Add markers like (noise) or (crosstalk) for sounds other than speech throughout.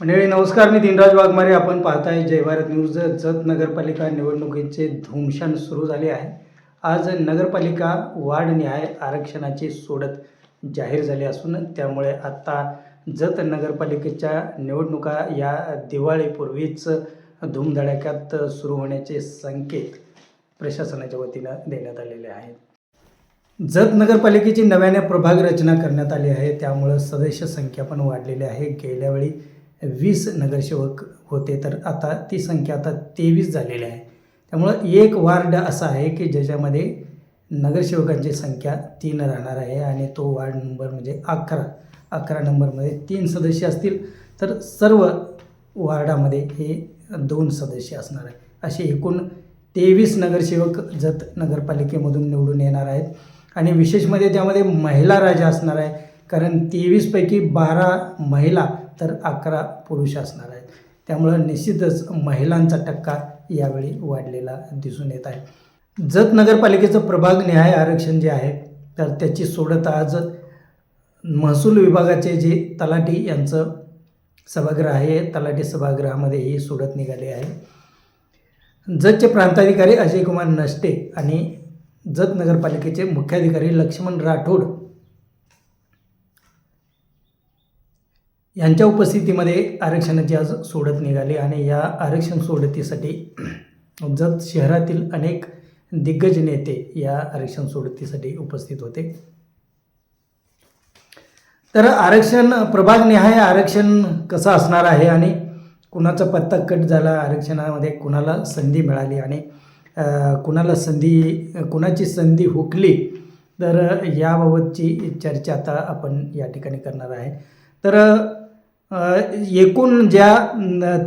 मंडळी नमस्कार. मी दिनराज वाघमारे. आपण पाहताय जय भारत न्यूज. जत नगरपालिका निवडणुकीचे धुमशान सुरू झाले आहे. आज नगरपालिका वार्डनिहाय आरक्षणाची सोडत जाहीर झाली असून त्यामुळे आत्ता जत नगरपालिकेच्या निवडणुका या दिवाळीपूर्वीच धूमधडाक्यात सुरू होण्याचे संकेत प्रशासनाच्या वतीनं देण्यात आलेले आहेत. जत नगरपालिकेची नव्याने प्रभाग रचना करण्यात आली आहे. त्यामुळं सदस्य संख्या पण वाढलेली आहे. गेल्यावेळी वीस नगरसेवक होते तर आता ती संख्या आता तेवीस झालेली आहे. त्यामुळं एक वार्ड असा आहे की ज्याच्यामध्ये नगरसेवकांची संख्या तीन राहणार आहे आणि तो वार्ड नंबर म्हणजे अकरा अकरा नंबरमध्ये तीन सदस्य असतील तर सर्व वार्डामध्ये हे दोन सदस्य असणार आहे. असे एकूण तेवीस नगरसेवक जत नगरपालिकेमधून निवडून येणार आहेत. आणि विशेष म्हणजे त्यामध्ये महिला राजा असणार आहे कारण तेवीसपैकी बारा महिला तर अकरा पुरुष असणार आहेत. त्यामुळं निश्चितच महिलांचा टक्का यावेळी वाढलेला दिसून येत आहे. जत नगरपालिकेचं प्रभाग न्याय आरक्षण जे आहे तर त्याची सोडत आज महसूल विभागाचे जे तलाठी यांचं सभागृह आहे तलाठी सभागृहामध्ये ही सोडत निघाली आहे. जतचे प्रांताधिकारी अजय कुमार नष्टे आणि जत नगरपालिकेचे मुख्याधिकारी लक्ष्मण राठोड यांच्या उपस्थितीमध्ये आरक्षणाची आज सोडत निघाली आणि या आरक्षण सोडतीसाठी जत शहरातील अनेक दिग्गज नेते या आरक्षण सोडतीसाठी उपस्थित होते. तर आरक्षण प्रभागनिहाय आरक्षण कसं असणार आहे आणि कुणाचा पत्ता कट झाला आरक्षणामध्ये कुणाला संधी मिळाली आणि कुणाला संधी कुणाची संधी हुकली तर याबाबतची चर्चा आता आपण या ठिकाणी करणार आहे. तर एकूण ज्या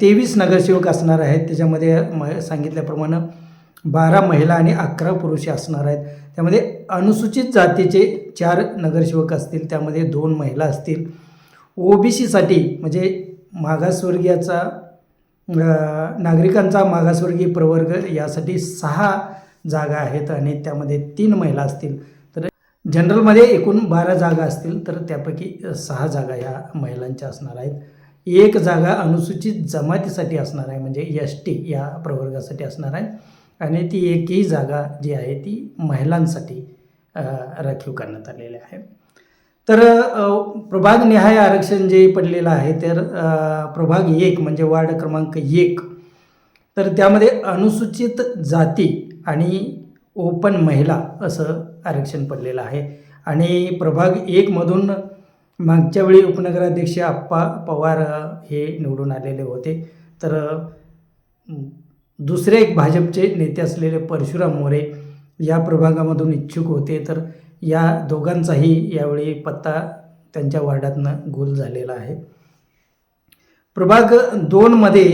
तेवीस नगरसेवक असणार आहेत त्याच्यामध्ये म सांगितल्याप्रमाणे बारा महिला आणि अकरा पुरुष असणार आहेत. त्यामध्ये अनुसूचित जातीचे चार नगरसेवक असतील त्यामध्ये दोन महिला असतील. ओ बी सीसाठी म्हणजे मागासवर्गीयाचा नागरिकांचा मागासवर्गीय प्रवर्ग यासाठी सहा जागा आहेत आणि त्यामध्ये तीन महिला असतील. जनरलमध्ये एकूण बारा जागा असतील तर त्यापैकी सहा जागा ह्या महिलांच्या असणार आहेत. एक जागा अनुसूचित जमातीसाठी असणार आहे म्हणजे एस टी या प्रवर्गासाठी असणार आहे. आणि ती एकही जागा जी आहे ती महिलांसाठी राखीव करण्यात आलेली आहे. तर प्रभागनिहाय प्रभाग आरक्षण जे पडलेलं आहे तर प्रभाग एक म्हणजे वार्ड क्रमांक एक. तर त्यामध्ये अनुसूचित जाती आणि ओपन महिला असं आरक्षण पडलेलं आहे. आणि प्रभाग एकमधून मागच्या वेळी उपनगराध्यक्ष आप्पा पवार हे निवडून आलेले होते. तर दुसरे एक भाजपचे नेते असलेले परशुराम मोरे या प्रभागामधून इच्छुक होते. तर या दोघांचाही यावेळी पत्ता त्यांच्या वार्डातनं गोल झालेला आहे. प्रभाग दोनमध्ये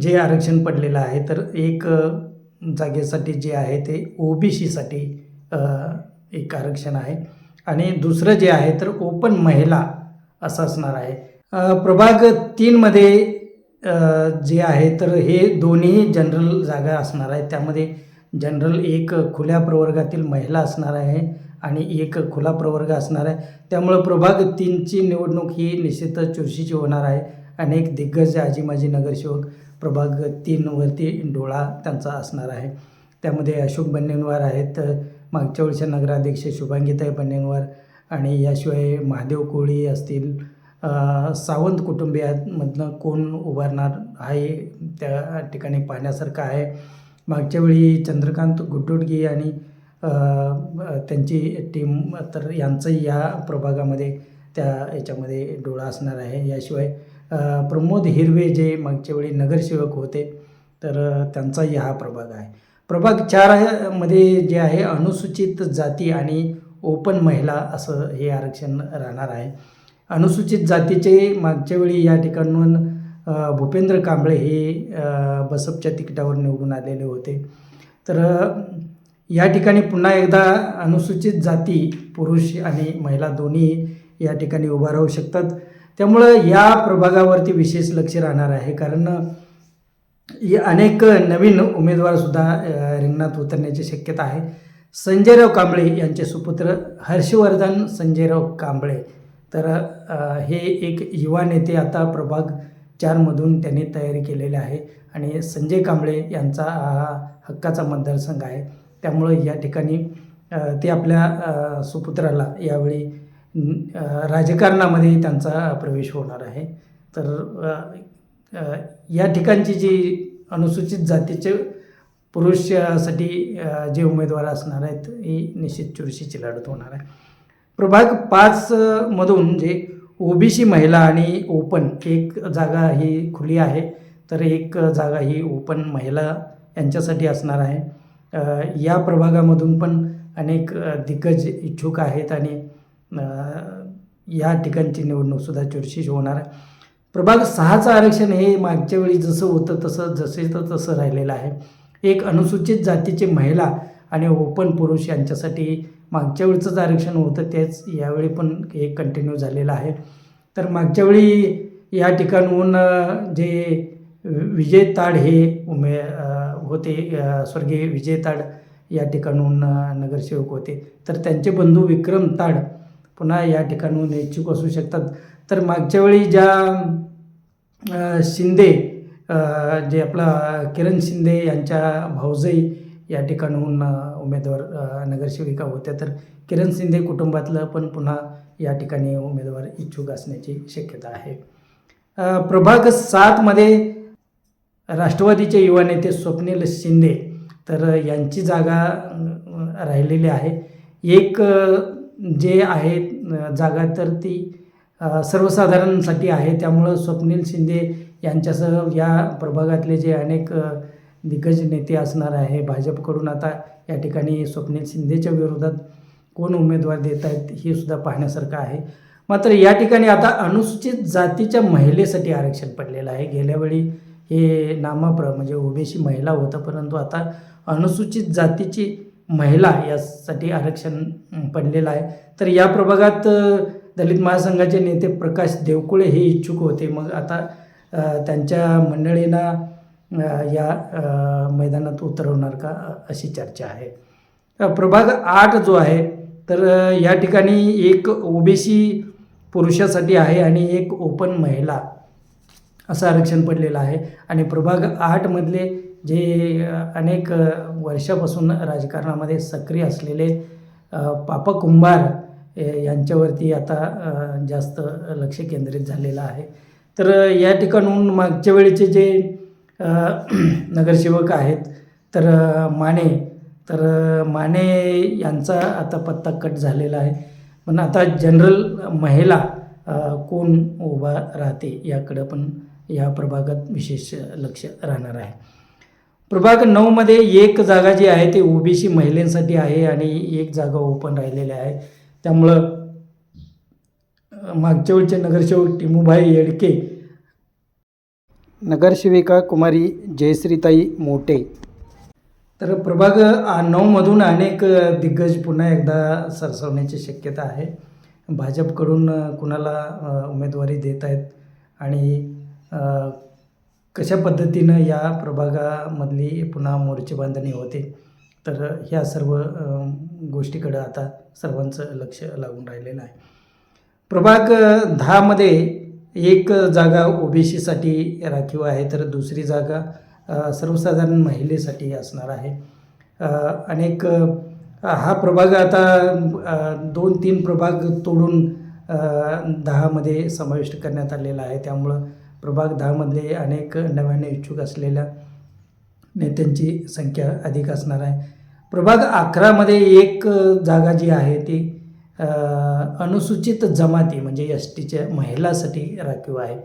जे आरक्षण पडलेलं आहे तर एक जागेसाठी जे आहे ते ओबीसीसाठी एक आरक्षण आहे. आणि दुसरं जे आहे तर ओपन महिला असं असणार आहे. प्रभाग तीनमध्ये जे आहे तर हे दोन्ही जनरल जागा असणार आहेत. त्यामध्ये जनरल एक खुल्या प्रवर्गातील महिला असणार आहे आणि एक खुला प्रवर्ग असणार आहे. त्यामुळं प्रभाग तीनची निवडणूक ही निश्चितच चुरशीची होणार आहे. अनेक दिग्गज आजी माजी नगरसेवक प्रभाग तीनवरती डोळा त्यांचा असणार आहे. त्यामध्ये अशोक बन्नेनवार आहेत मागच्या वेळच्या नगराध्यक्ष शुभांगीताई बन्नेनवार आणि याशिवाय महादेव कोळी असतील सावंत कुटुंबियांमधनं कोण उभारणार आहे त्या ठिकाणी पाहण्यासारखं आहे. मागच्या वेळी चंद्रकांत गुड्डोडगी आणि त्यांची टीम तर यांचंही या प्रभागामध्ये त्या याच्यामध्ये डोळा असणार आहे. याशिवाय प्रमोद हिरवे जे मागच्या वेळी नगरसेवक होते तर त्यांचाही हा प्रभाग आहे. प्रभाग चारमध्ये जे आहे अनुसूचित जाती आणि ओपन महिला असं हे आरक्षण राहणार आहे. अनुसूचित जातीचे मागच्या वेळी या ठिकाणून भूपेंद्र कांबळे हे बसपच्या तिकिटावर निवडून आलेले होते. तर या ठिकाणी पुन्हा एकदा अनुसूचित जाती पुरुष आणि महिला दोन्ही या ठिकाणी उभा राहू शकतात. त्यामुळं या प्रभागावरती विशेष लक्ष राहणार आहे. कारण अनेक नवीन उमेदवारसुद्धा रिंगणात उतरण्याची शक्यता आहे. संजयराव कांबळे यांचे सुपुत्र हर्षवर्धन संजयराव कांबळे. तर हे एक युवा नेते आता प्रभाग चारमधून त्यांनी तयारी केलेली आहे आणि संजय कांबळे यांचा हक्काचा मतदारसंघ आहे. त्यामुळं या ठिकाणी ते आपल्या सुपुत्राला यावेळी राजकारणामध्ये त्यांचा प्रवेश होणार आहे. तर या ठिकाणची जी अनुसूचित जातीचे पुरुषासाठी जे उमेदवार असणार आहेत ही निश्चित चुरशीची लढत होणार आहे. प्रभाग पाच मधून जे ओबीसी महिला आणि ओपन एक जागा ही खुली आहे. तर एक जागा ही ओपन महिला यांच्यासाठी असणार आहे. या प्रभागामधून पण अनेक दिग्गज इच्छुक आहेत आणि या ठिकाणची निवडणूकसुद्धा चुरशीची होणार आहे. प्रभाग सहाचं आरक्षण हे मागच्या वेळी जसं होतं तसं जसे तर तसं राहिलेलं आहे. एक अनुसूचित जातीचे महिला आणि ओपन पुरुष यांच्यासाठी मागच्या वेळचंच आरक्षण होतं तेच यावेळी पण हे कंटिन्यू झालेलं आहे. तर मागच्या वेळी या ठिकाणहून जे विजय ताड हे उमे होते स्वर्गीय विजय ताड या ठिकाणहून नगरसेवक होते. तर त्यांचे बंधू विक्रम ताड पुन्हा या ठिकाणहून इच्छुक असू शकतात. तर मागच्या वेळी ज्या शिंदे जे आपला किरण शिंदे यांच्या भाऊजई या ठिकाणहून उमेदवार नगरसेविका होत्या तर किरण शिंदे कुटुंबातलं पण पुन्हा या ठिकाणी उमेदवार इच्छुक असण्याची शक्यता आहे. प्रभाग सातमध्ये राष्ट्रवादीचे युवा नेते स्वप्नील शिंदे तर यांची जागा राहिलेली आहे. एक जे आहे जागा तर ती सर्वसाधारणसाठी आहे. त्यामुळं स्वप्नील शिंदे यांच्यासह या प्रभागातले जे अनेक दिग्गज नेते असणार आहे भाजपकडून आता या ठिकाणी स्वप्नील शिंदेच्या विरोधात कोण उमेदवार देत आहेत हे सुद्धा पाहण्यासारखं आहे. मात्र या ठिकाणी आता अनुसूचित जातीच्या महिलेसाठी आरक्षण पडलेलं आहे. गेल्या वेळी हे नामाप्र म्हणजे ओबीसी महिला होतं परंतु आता अनुसूचित जातीची महिला यासाठी आरक्षण पडलेलं आहे. तर या प्रभागात दलित महासंघाचे नेते प्रकाश देवकुळे हे इच्छुक होते. मग आता त्यांच्या मंडळींना या मैदानात उतरवणार का अशी चर्चा आहे. प्रभाग आठ जो आहे तर या ठिकाणी एक ओबीसी पुरुषासाठी आहे आणि एक ओपन महिला असं आरक्षण पडलेलं आहे. आणि प्रभाग आठमधले जे अनेक वर्षापासून राजकारणामध्ये सक्रिय असलेले अ, पापा कुंभार यांच्यावरती आता जास्त लक्ष केंद्रित झालेलं आहे. तर या ठिकाणहून मागच्या वेळेचे जे (clears throat) नगरसेवक आहेत तर माने तर माने यांचा आता पत्ता कट झालेला आहे. पण आता जनरल महिला कोण उभा राहते याकडं पण या प्रभागात विशेष लक्ष राहणार आहे. प्रभाग नऊमध्ये एक जागा जी आहे ती ओबीसी महिलांसाठी आहे आणि एक जागा ओपन राहिलेली आहे. त्यामुळं मागच्या वेळचे नगरसेवक टिमूभाई येडके. नगरसेविका कुमारी जयश्रीताई मोटे तर प्रभाग आ, नऊमधून अनेक दिग्गज पुन्हा एकदा सरसवण्याची शक्यता आहे. भाजपकडून अ, कुणाला अ, उमेदवारी देत आहेत आणि अ, कशा पद्धतीनं या प्रभागामधली पुन्हा मोर्चे बांधणी होते तर ह्या सर्व अ, गोष्टीकडं आता सर्वांचं लक्ष लागून राहिलेलं आहे. प्रभाग दहामध्ये एक जागा ओबीसीसाठी राखीव आहे तर दुसरी जागा सर्वसाधारण महिलेसाठी असणार आहे. अनेक हा प्रभाग आता दोन तीन प्रभाग तोडून दहामध्ये समाविष्ट करण्यात आलेला आहे. त्यामुळं प्रभाग दहामधले अनेक नव्याने इच्छुक असलेल्या नेत्यांची संख्या अधिक असणार आहे. प्रभाग अकरामध्ये एक जागा जी आहे ती अनुसूचित जमाती म्हणजे एस टीच्या महिलासाठी राखीव आहे.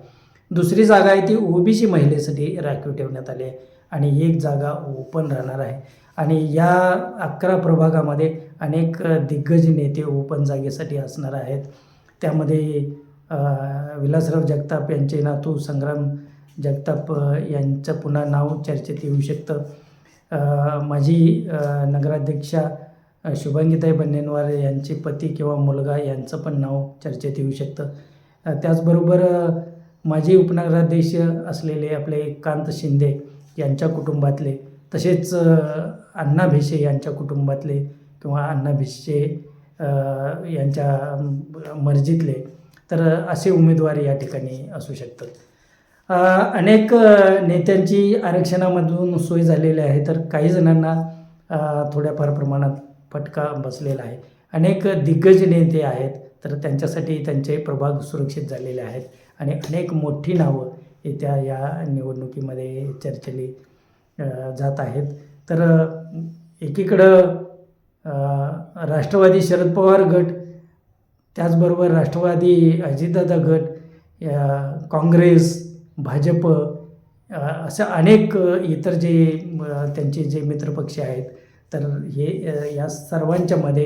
दुसरी जागा आहे ती ओबीसी महिलेसाठी राखीव ठेवण्यात आली आहे आणि एक जागा ओपन राहणार आहे. आणि या अकरा प्रभागामध्ये अनेक दिग्गज नेते ओपन जागेसाठी असणार आहेत. त्यामध्ये विलासराव जगताप यांचे नातू संग्राम जगताप यांचं पुन्हा नाव चर्चेत येऊ शकतं. माझी नगराध्यक्षा शुभांगीताई बन्नेनवार यांचे पती किंवा मुलगा यांचं पण नाव चर्चेत येऊ शकतं. त्याचबरोबर माझे उपनगराध्यक्ष असलेले आपले कांत शिंदे यांच्या कुटुंबातले तसेच अण्णा भिसे यांच्या कुटुंबातले किंवा अण्णा भिसे यांच्या मर्जीतले तर असे उमेदवार या ठिकाणी असू शकतात. अनेक नेत्यांची आरक्षणामधून सोय झालेली आहे तर काही जणांना थोड्याफार प्रमाणात फटका बसलेला आहे. अनेक दिग्गज नेते आहेत तर त्यांच्यासाठी त्यांचे प्रभाग सुरक्षित झालेले आहेत. आणि अनेक मोठी नावं येत्या या निवडणुकीमध्ये चर्चेली जात आहेत. तर एकीकडं राष्ट्रवादी शरद पवार गट त्याचबरोबर राष्ट्रवादी अजितदादा गट काँग्रेस भाजप अशा अनेक इतर जे त्यांचे जे मित्रपक्ष आहेत तर हे या सर्वांच्यामध्ये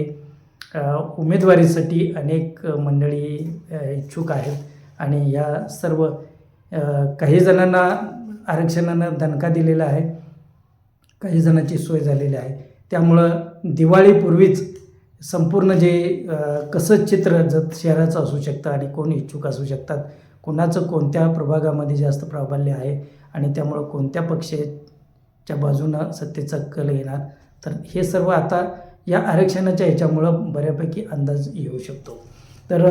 उमेदवारीसाठी अनेक मंडळी इच्छुक आहेत. आणि या सर्व काही जणांना आरक्षणानं दणका दिलेला आहे काही जणांची सोय झालेली आहे. त्यामुळं दिवाळीपूर्वीच संपूर्ण जे कसं चित्र जत शहराचं असू शकतं आणि कोण इच्छुक असू शकतात कुणाचं कोणत्या प्रभागामध्ये जास्त प्राबल्य आहे आणि त्यामुळं कोणत्या पक्षाच्या बाजूनं सत्तेचा कल येणार? तर हे सर्व आता या आरक्षणाच्या ह्याच्यामुळं बऱ्यापैकी अंदाज येऊ शकतो. तर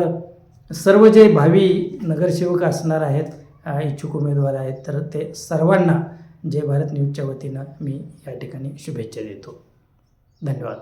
सर्व जे भावी नगरसेवक असणार आहेत इच्छुक उमेदवार आहेत तर ते सर्वांना जय भारत न्यूजच्या वतीनं मी या ठिकाणी शुभेच्छा देतो. धन्यवाद.